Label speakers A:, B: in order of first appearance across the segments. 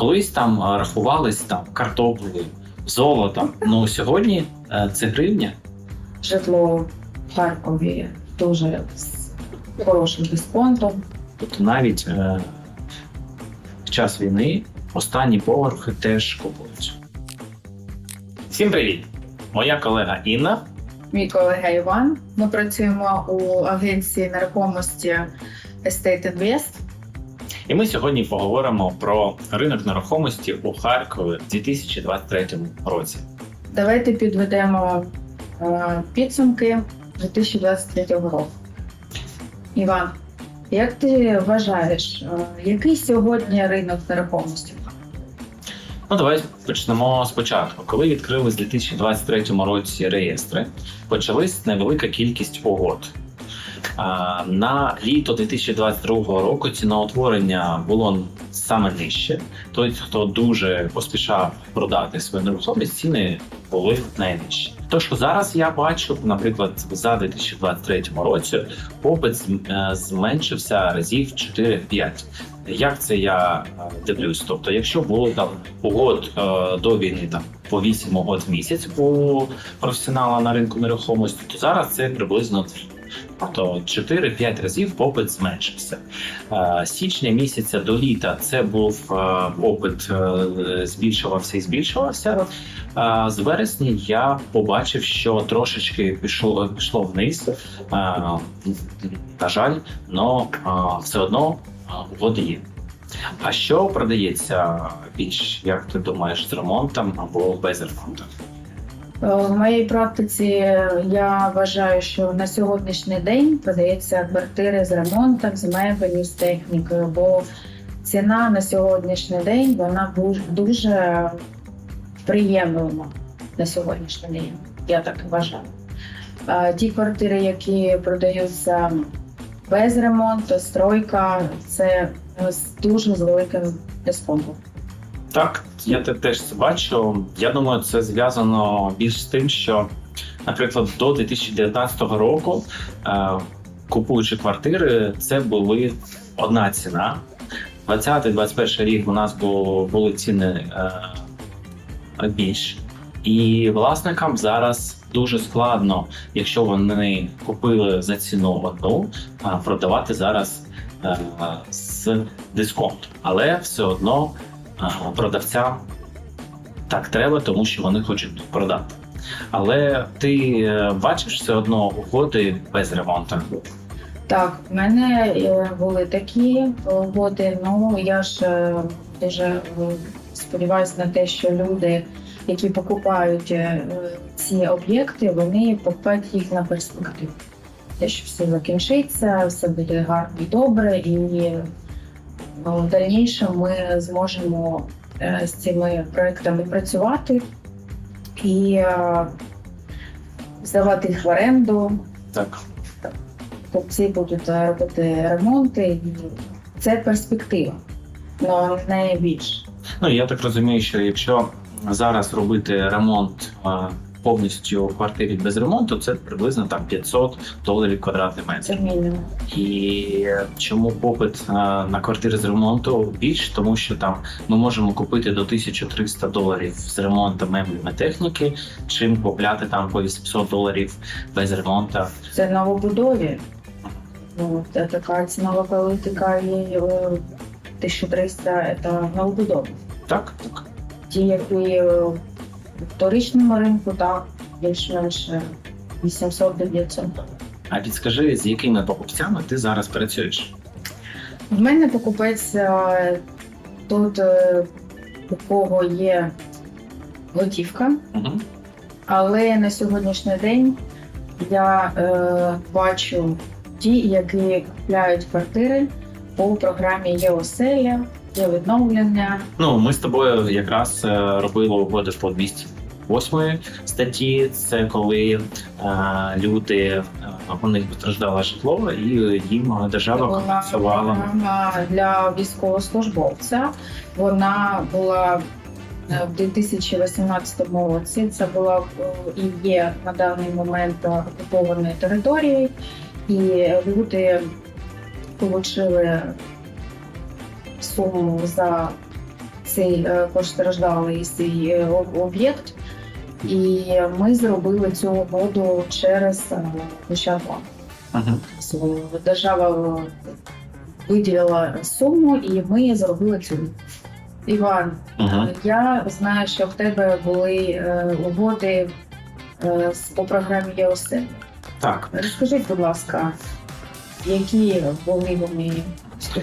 A: колись там рахувались там картоплею, золотом. Ну сьогодні е, це гривня.
B: Житло в Харкові дуже з хорошим дисконтом.
A: Тобто навіть е, в час війни останні поверхи теж купують. Всім привіт! Моя колега Інна.
B: Мій колега Іван. Ми працюємо у агенції нерухомості Estate Invest.
A: І ми сьогодні поговоримо про ринок нерухомості у Харкові в 2023 році.
B: Давайте підведемо е, підсумки 2023 року. Іван, як ти вважаєш, е, який сьогодні ринок нерухомості?
A: Ну, давай почнемо спочатку. Коли відкрились у 2023 році реєстри, почалась невелика кількість угод. На літо 2022 року ціноутворення було саме нижче. Той, хто дуже поспішав продати свою нерухомість, ціни були найнижчі. То, що зараз я бачу, наприклад, за 2023 році попит е, зменшився разів 4-5. Як це я е, дивлюсь? Тобто, якщо було там угод е, до війни там по 8 угод місяць у професіонала на ринку нерухомості, то зараз це приблизно Тобто 4-5 разів попит зменшився. Січня місяця до літа це був попит е, збільшувався і збільшувався. З вересня я побачив, що трошечки пішло пішло вниз. На жаль, але все одно угоди. А що продається більш, як ти думаєш, з ремонтом або без ремонту?
B: Е, В моїй практиці я вважаю, що на сьогоднішній день продається квартири з ремонтом, з мебелью, з технікою, бо ціна на сьогоднішній день вона дуже приємлива на сьогоднішній день. Я так вважаю. А Ті квартири, які продаються без ремонту, стройка, це з дуже з великим дисконтом.
A: Так, я те- теж це бачу. Я думаю, це зв'язано більш з тим, що, наприклад, до 2019 року, е, купуючи квартири, це були одна ціна. 20-21 рік у нас були ціни е, більш. І власникам зараз дуже складно, якщо вони купили за ціну одну, продавати зараз е, з дисконтом. Але все одно продавцям так треба, тому що вони хочуть продати. Але ти е, бачиш все одно угоди без ремонту.
B: Так, в мене е, були такі угоди. Ну я ж е, дуже сподіваюся на те, що люди, які покупають ці об'єкти, вони покупають їх на перспективу. Те, що все закінчиться, все буде гарно і добре, і в дальнішому ми зможемо е, з цими проектами працювати і е, здавати їх в оренду.
A: Так.
B: Хлопці будуть е, робити ремонти, і це перспектива, але не більше.
A: Ну я так розумію, що якщо зараз робити ремонт повністю в квартирі без ремонту, це приблизно там 500 доларів квадратний метр.
B: Це.
A: І чому попит е, на квартири з ремонту більш? Тому що там ми можемо купити до 1300 доларів з ремонту меблів техніки, чим купляти там по 800 доларів без ремонту.
B: Це новобудові. Ну, це така цінова політика і е, 1300 – це новобудови.
A: Так, так.
B: Ті, які е, вторичному ринку, так, більш-менш 800-900.
A: А підскажи, з якими покупцями ти зараз працюєш?
B: В мене покупець е, тут, е, у кого є готівка,
A: Угу.
B: Але на сьогоднішній день я е, бачу ті, які купляють квартири по програмі є оселя, є відновлення.
A: Ну, ми з тобою якраз е, робили угоди по 208 статті. Це коли е, люди е, у них постраждало житло, і їм держава компенсувала.
B: для військовослужбовця. Вона була е, в 2018 році. Це була і є на даний момент окупованою територією, і люди отримали суму за цей е, постраждалий цей е, об'єкт. І ми зробили цю угоду через е, Ощадбанк.
A: Мгм.
B: Держава е, виділила суму, і ми зробили цю. Іван,
A: Мгм.
B: я знаю, що в тебе були е, угоди е, з- по програмі ЄОСЕ.
A: Так.
B: Розкажіть, будь ласка, які були вони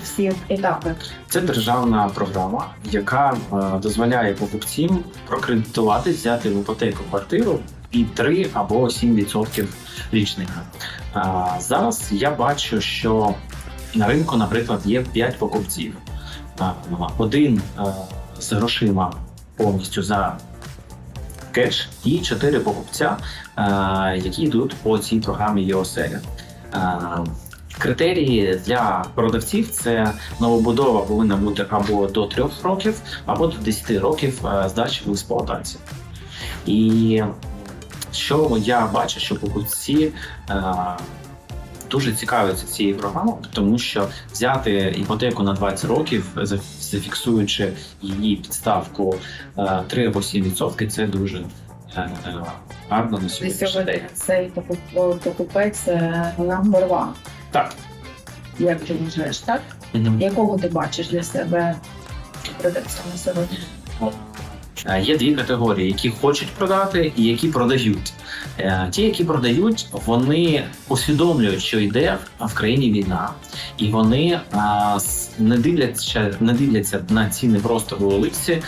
B: всі етапи?
A: Це державна програма, яка е, дозволяє покупцям прокредитувати, взяти в іпотеку квартиру під 3 або 7% річних. А, зараз я бачу, що на ринку, наприклад, є 5 покупців. Один е, з грошима повністю за кеш, і 4 покупця, е, які йдуть по цій програмі ЄОСЕЛЯ. Критерії для продавців це новобудова повинна бути або до 3 років, або до 10 років е, здачі в експлуатацію. І що я бачу, що покупці е, дуже цікавляться цією програмою, тому що взяти іпотеку на 20 років, зафіксуючи її підставку е, 3 або 7%, це дуже е, е, гарно на
B: Ти
A: сьогоднішній
B: сьогодні цей покупець е, number one.
A: Так.
B: Як ти вважаєш, так? Якого ти бачиш для себе продавця на сьогодні?
A: Е, Є дві категорії, які хочуть продати і які продають. Е, Ті, які продають, вони усвідомлюють, що йде в країні війна, і вони не дивляться, не дивляться на ціни просто в Оликсі, е,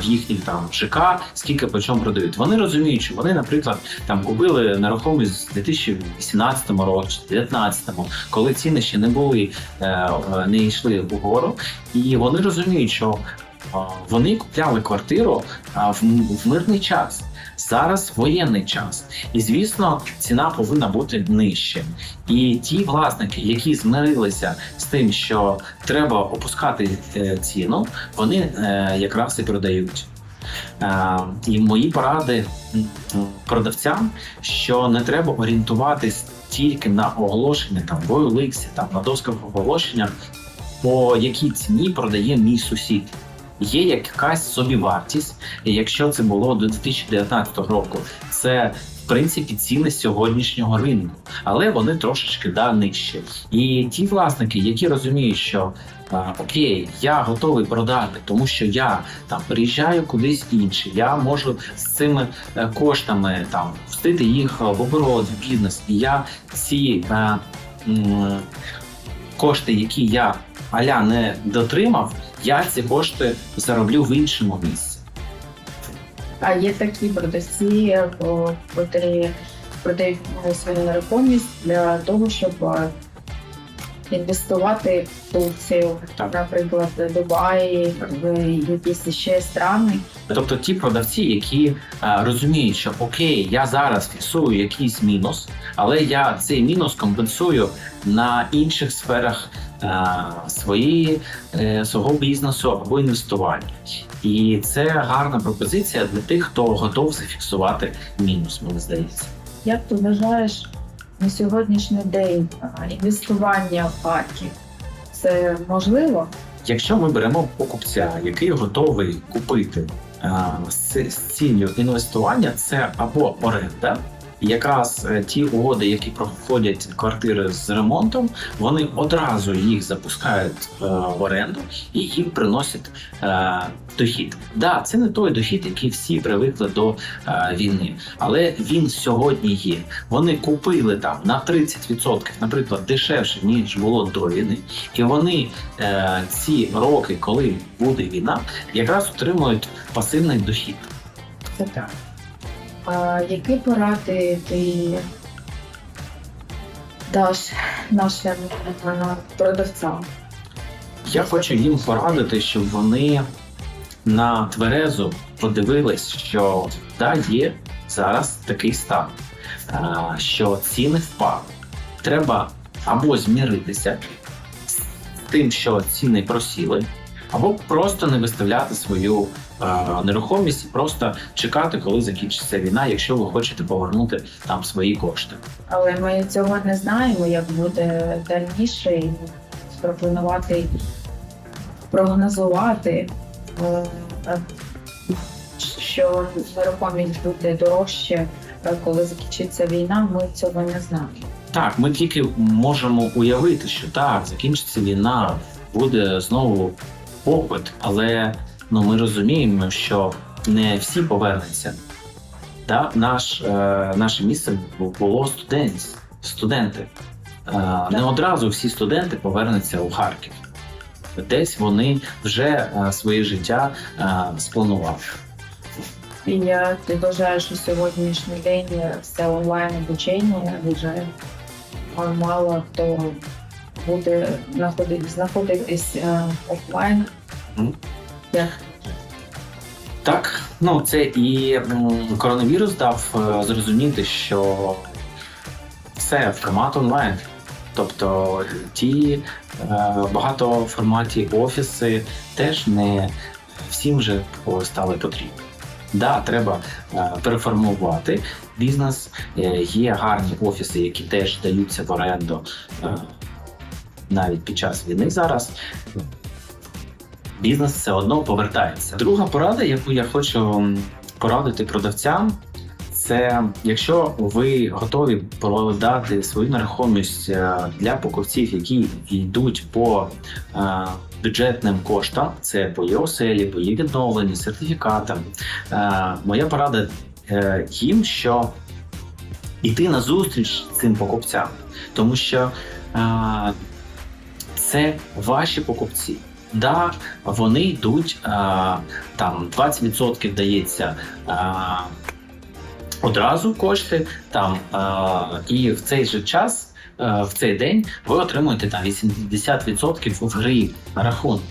A: в їхніх там ЖК, скільки по чому продають. Вони розуміють, що вони, наприклад, там купили нерухомість в 2018 році, 2019, коли ціни ще не були, е, е, не йшли вгору, і вони розуміють, що Вони купляли квартиру в, мирний час. Зараз воєнний час, і звісно, ціна повинна бути нижче. І ті власники, які змирилися з тим, що треба опускати е, ціну, вони е, якраз і продають. І мої поради продавцям, що не треба орієнтуватись тільки на оголошення там в OLX, там на досках оголошення, по якій ціні продає мій сусід. Є якась собівартість, якщо це було до 2019 року, це в принципі ціни сьогоднішнього ринку, але вони трошечки да, нижчі. І ті власники, які розуміють, що окей, я готовий продати, тому що я там приїжджаю кудись інше, я можу з цими е, коштами там встити їх е, в оборот, в бізнес, і я ці е, м, кошти, які я аля не дотримав, я ці кошти зароблю в іншому місці.
B: А є такі продавці, котрі продають свою нерухомість для того, щоб інвестувати в Турцію, наприклад, Дубай, в якісь ще страни.
A: Тобто ті продавці, які е, розуміють, що окей, я зараз фіксую якийсь мінус, але я цей мінус компенсую на інших сферах е, своєї, е, свого бізнесу або інвестування. І це гарна пропозиція для тих, хто готов зафіксувати мінус, мені здається.
B: Як ти вважаєш на сьогоднішній день інвестування в Харків? Це можливо?
A: Якщо ми беремо покупця, який готовий купити е, з ціллю інвестування, це або оренда. Якраз е, ті угоди, які проходять квартири з ремонтом, вони одразу їх запускають е, в оренду і їм приносять е, дохід. Да, це не той дохід, який всі привикли до війни, але він сьогодні є. Вони купили там на 30%, наприклад, дешевше ніж було до війни, і вони ці роки, коли буде війна, якраз отримують пасивний дохід.
B: Це так. А які поради ти даш нашим е, продавцям?
A: Я хочу їм порадити, щоб вони на тверезу подивились, що да, є зараз такий стан, що ціни впали. Треба або зміритися з тим, що ціни просіли, або просто не виставляти свою нерухомість просто чекати, коли закінчиться війна, якщо ви хочете повернути там свої кошти.
B: Але ми цього не знаємо, як буде дальніше і спропланувати, прогнозувати. е, що нерухомість буде дорожче, е, коли закінчиться війна, ми цього не знаємо.
A: Так, ми тільки можемо уявити, що так, закінчиться війна, буде знову попит, але ну, ми розуміємо, що не всі повернуться. Да? Наш, е, наше місце було студент, студенти. Е, не одразу всі студенти повернуться у Харків. Десь вони вже е, своє життя е, спланували.
B: І я вважаю, що сьогоднішній день все онлайн обучення вже мало хто буде знаходитись, е, офлайн. Як
A: Так, ну це і коронавірус дав е, зрозуміти, що все формат онлайн. Тобто ті е, багатоформаті офіси теж не всім вже стали потрібні. Да, треба е, переформувати бізнес. Е, є гарні офіси, які теж даються в оренду е, навіть під час війни зараз бізнес все одно повертається. Друга порада, яку я хочу порадити продавцям, це якщо ви готові продати свою нерухомість е, для покупців, які йдуть по е, бюджетним коштам, це по її оселі, по її відновленню, сертифікатам. Е, моя порада їм, що йти на зустріч цим покупцям, тому що це ваші покупці. Да, вони йдуть а, там 20% дається а, одразу кошти, там а, і в цей же час, а, в цей день, ви отримуєте там 80% в на рахунок.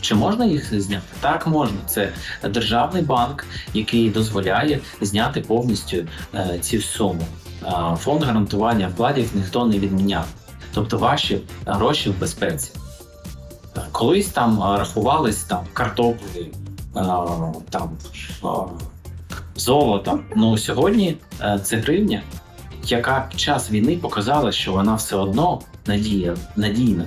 A: Чи можна їх зняти? Так можна. Це державний банк, який дозволяє зняти повністю е, ці суми. Е, фонд гарантування вкладів ніхто не відміняв. Тобто ваші гроші в безпеці. Е, Колись там е, рахувались там картоплею, е, там золотом. Ну сьогодні це гривня, яка під час війни показала, що вона все одно надія, надійна.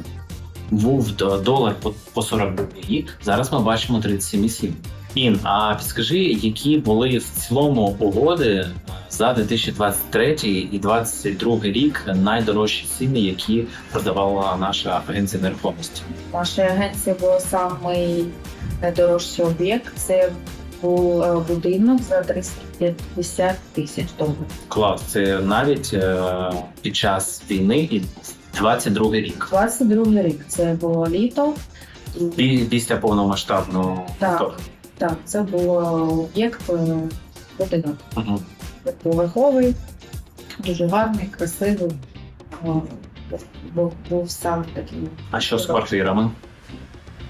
A: Був долар по, по 42 рік, зараз ми бачимо 37,7. Ін, а підскажи, які були в цілому угоди за 2023 і 2022 рік найдорожчі ціни, які продавала наша агенція нерухомості?
B: наша агенція була самий найдорожчий об'єкт. Це був е, будинок за 350 тисяч доларів.
A: Клас, це навіть е, під час війни і 22 рік.
B: 22 рік це було літо. І
A: Після повномасштабного
B: Так. так, це було об'єкт е, будинок.
A: Мгм.
B: Поверховий, дуже гарний, красивий. О, Був, був сам такий.
A: А що з квартирами?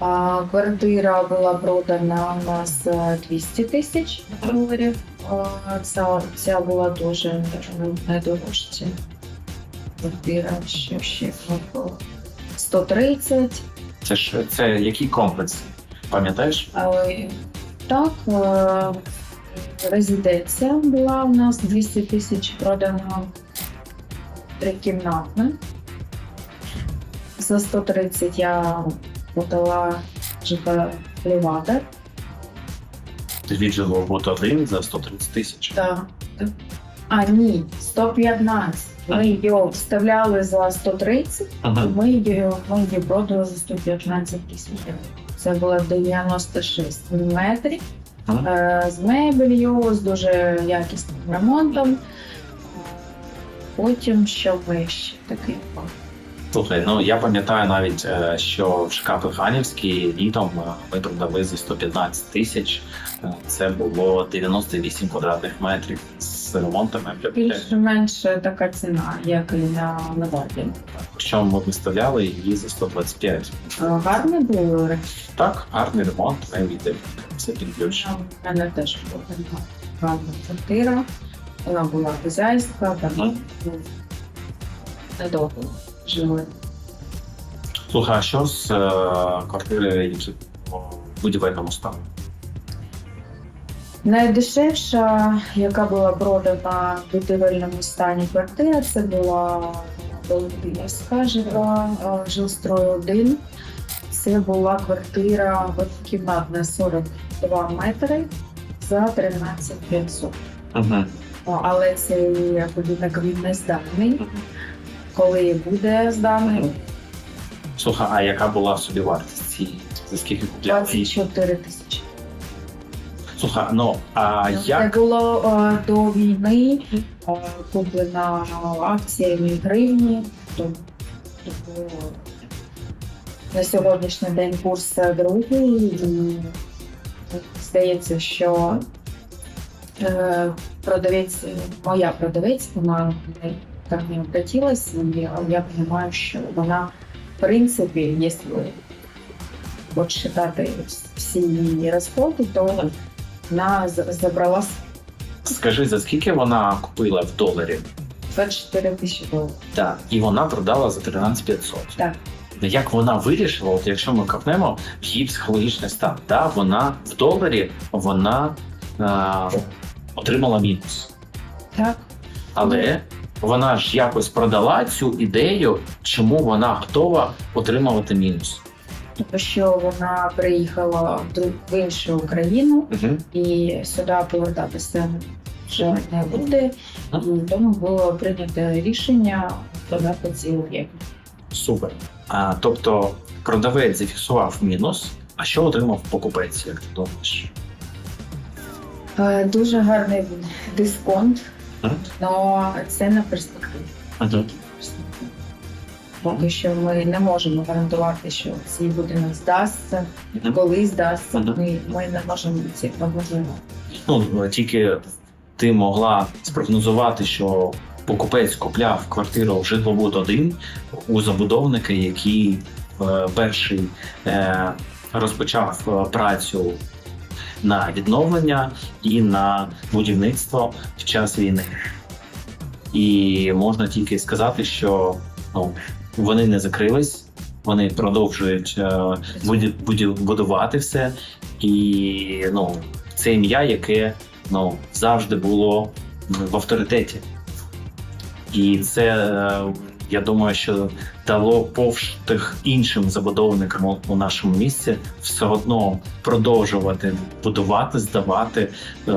B: А, квартира була продана у нас за 200 тисяч доларів. А, Ця, ця була дуже е, найдорожча. Квартира, ще було 130.
A: Це ж це який комплекс? Пам'ятаєш?
B: Але так, е, резиденція була у нас 200 тисяч продана трикімнатна. За 130 я подала ЖК Левада.
A: Віджило бут один за 130 тисяч.
B: Так. А, ні, 115. Ми її вставляли за 130,
A: Мгм.
B: ми її, ми її продали за 115 тисяч. Це було 96 метрів. Е, з мебелью, з дуже якісним ремонтом. Потім що ми ще таке.
A: Слухай, ну я пам'ятаю навіть, е, що в ШК Плеханівській літом е, ми продали за 115 тисяч. Це було 98 квадратних метрів з ремонтом меблів.
B: Більш-менш така ціна, як і на Леваді.
A: Що ми виставляли її за 125.
B: Е, Гарний був
A: Так, гарний ремонт, меблі, все під ключ.
B: У мене теж була гарна квартира. Вона була хазяйська, там ну, недовго жили.
A: Слухай, а що з е, квартири які в будівельному стані?
B: Найдешевша, яка була продана в будівельному стані квартира, це була Володимирська жила е, жилстрой 1. Це була квартира двокімнатна 42 метри за 13 500.
A: Угу.
B: О, Але цей будинок він не зданий. Коли буде зданий,
A: Слухай, а яка була собі вартість цієї? За скільки купляв?
B: 24 тисячі.
A: Слухай, ну а
B: Це
A: як
B: було е, до війни е, куплена акціями гривні. То- Тобто на сьогоднішній день курс другий. І здається, що е, продавець, моя продавець, вона так не обратилась, і я розумію, що вона, в принципі, якщо почитати всі її розходи, то вона забрала
A: скажи, за скільки вона купила в доларі?
B: 24 тисячі доларів.
A: Так. І вона продала за 13 500.
B: Так.
A: Як вона вирішила, от якщо ми копнемо в її психологічний стан, да, вона в доларі вона е, отримала мінус.
B: Так.
A: Але вона ж якось продала цю ідею, чому вона готова отримувати мінус.
B: Тому що вона приїхала в іншу країну
A: Угу.
B: і сюди повертатися вже не буде. І тому було прийнято рішення продати цей об'єкт.
A: Супер. А, тобто продавець зафіксував мінус, а що отримав покупець, як ти думаєш?
B: Е, Дуже гарний дисконт, але це на перспективу.
A: Угу.
B: Поки що ми не можемо гарантувати, що цей будинок здасться, коли здасться. Ми, ми не можемо ці прогнозувати.
A: Ну тільки ти могла спрогнозувати, що покупець купляв квартиру в житлобуд 1 у забудовника, який е, перший е, розпочав е, працю на відновлення і на будівництво в час війни. І можна тільки сказати, що ну, вони не закрились, вони продовжують е, будувати все. І ну, це ім'я, яке ну, завжди було в авторитеті. І це, е, я думаю, що дало повштих іншим забудовникам у- нашому місті все одно продовжувати будувати, здавати, е,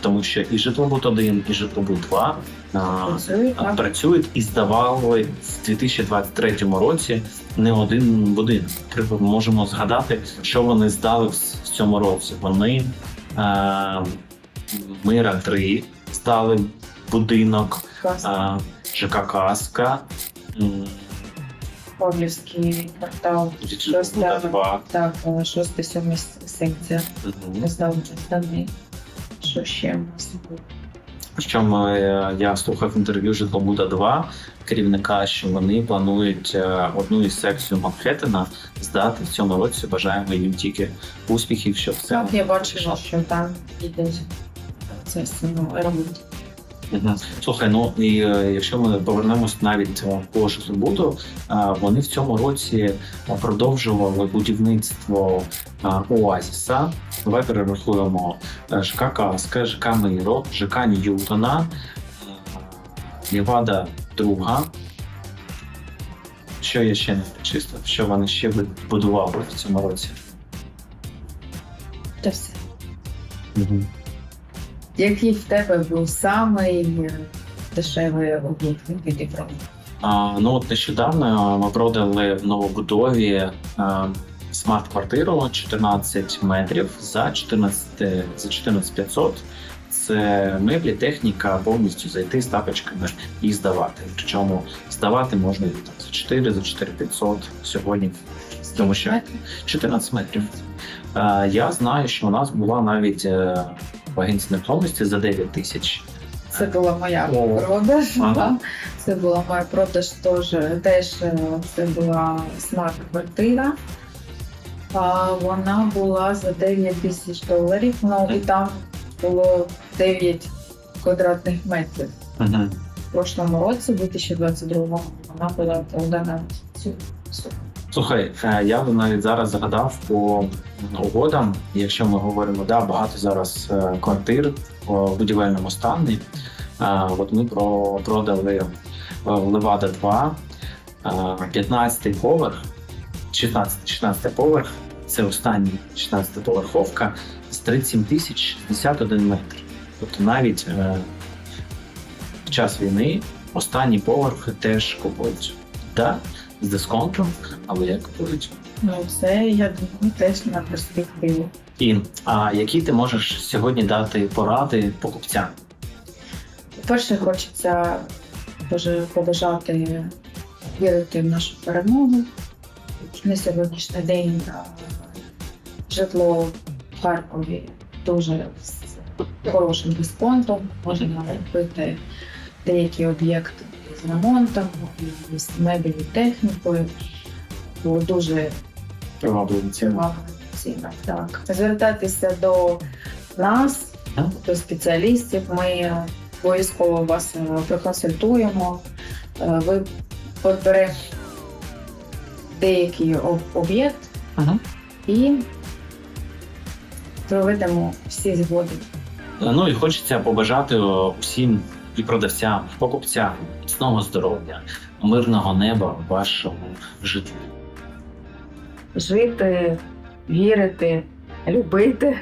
A: тому що і житлобуд 1, і житлобуд 2 е,
B: Працюють так.
A: працюють і здавали в 2023 році не один будинок. Можемо згадати, що вони здали в цьому році. Вони Мира 3 здали будинок,
B: Класно.
A: ЖК Каска, м,
B: Павлівський квартал.
A: 2.
B: Так, е, шоста сьома секція.
A: Мгм.
B: Здав. Що ще в нас було?
A: Причому е, я слухав інтерв'ю Житлобуда 2 керівника, що вони планують е, одну із секцій Манхеттена здати в цьому році. Бажаємо їм тільки успіхів, щоб це
B: Так, я бачила, що там процес ну, ремонт.
A: Слухай, ну і е, якщо ми повернемось навіть е, по Житлобуду, е, вони в цьому році е, продовжували будівництво е, Оазіса. Давай перерахуємо е, ЖК Каска, ЖК Миро, ЖК Ньютона, е, Лівада Друга. Що я ще не чисто? Що вони ще будували в цьому році?
B: Та все. Який в тебе був самий е, дешевий об'єкт, ти
A: ну от нещодавно ми продали в новобудові е, смарт-квартиру 14 метрів за 14, за 14 500. Це меблі, техніка, повністю зайти з тапочками і здавати. Причому здавати можна там за 4, за 4 500 сьогодні. Тому що 14 метрів. Е, я знаю, що у нас була навіть в агенції нерухомості за 9 тисяч.
B: Це була моя
A: О.
B: продаж.
A: Ага.
B: да. Це була моя продаж теж. Теж е, це була смарт-квартира. А вона була за 9 тисяч доларів. Ну і там було 9 квадратних метрів.
A: Угу.
B: В прошлому році, 2022 вона була продана цю суму.
A: Слухай, е, я би навіть зараз згадав по угодам. Якщо ми говоримо, да, багато зараз е, квартир в будівельному стані. Е, От ми про продали Левада 2, 15 поверх, 16, 16 поверх. Це останній 16 поверховка з 37 тисяч 61 метр. Тобто навіть в час війни останні поверхи теж купують. Так, з дисконтом, але як купують.
B: Ну, це я думаю теж на перспективу.
A: І а які ти можеш сьогодні дати поради покупцям?
B: По-перше, хочеться дуже побажати вірити в нашу перемогу. На сьогоднішній день житло в Харкові дуже з хорошим дисконтом. Можна купити деякі об'єкти ремонтом, і з мебелі технікою. Бо дуже
A: Привабливі ціни.
B: Ціна, так. Звертатися до нас, до спеціалістів. Ми обов'язково вас е, проконсультуємо. Е, Ви оберемо деякий об'єкт
A: Ага.
B: і проведемо всі згоди.
A: Ну і хочеться побажати усім і продавцям, і покупцям міцного здоров'я, мирного неба в вашому житті.
B: Жити, вірити, любити.